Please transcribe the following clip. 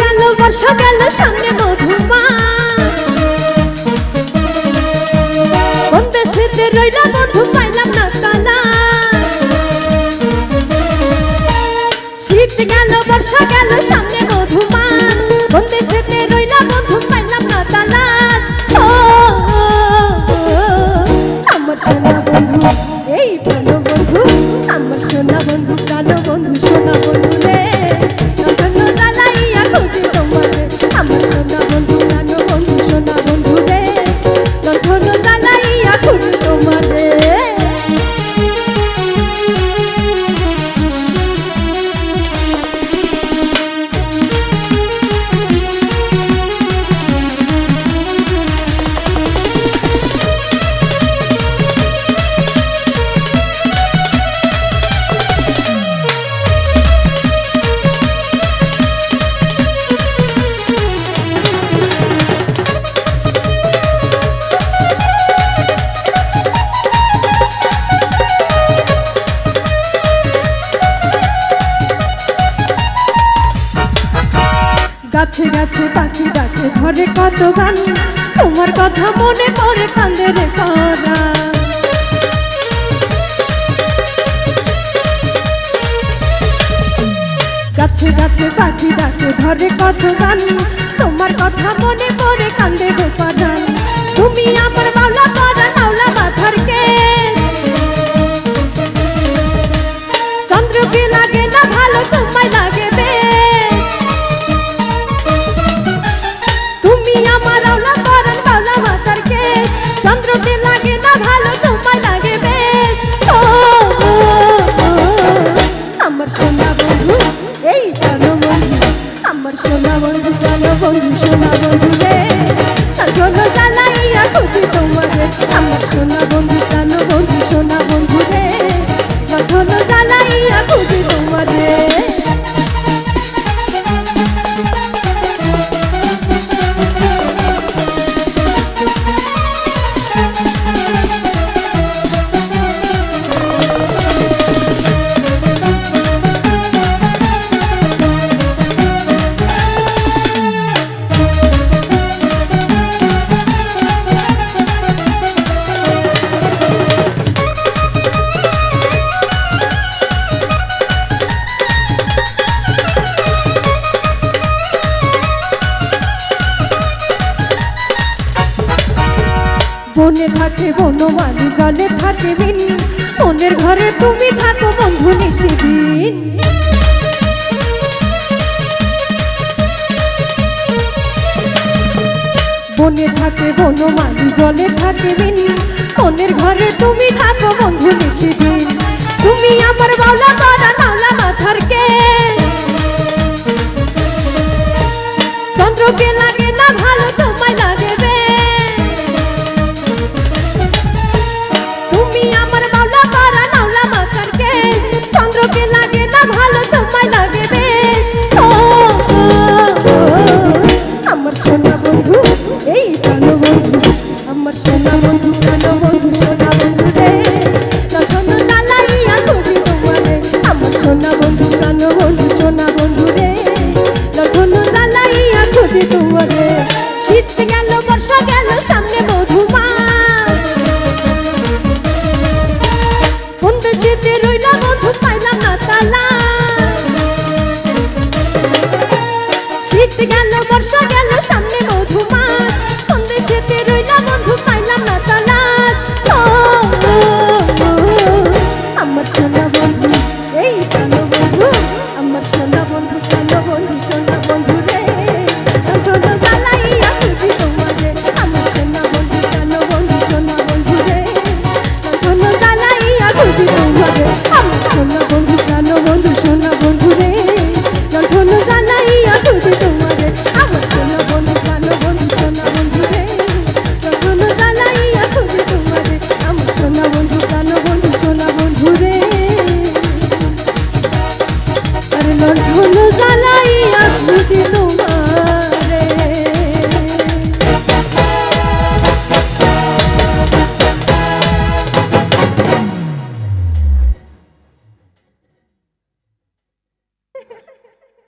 গেল বর্ষা গেল সামনে মধুমা কোন রইল মন গাছে গাছে পাখি ডাকে, ঘরে কত গান, তোমার কথা মনে পড়ে কান্দে রে কানা গাছে গাছে পাখি ডাকে, ঘরে কত গান, তোমার কথা মনে পড়ে কান্দে রে কানা তুমি আমার Tonight. গাছের বনমালি জলে থাকে মনের ঘরে তুমি থাকো বন্ধু নিশিদিন বনে থাকে বনমালি জলে থাকে মনের ঘরে তুমি থাকো বন্ধু তুমি আমার করা মাথার কে। চন্দ্রকে লাগে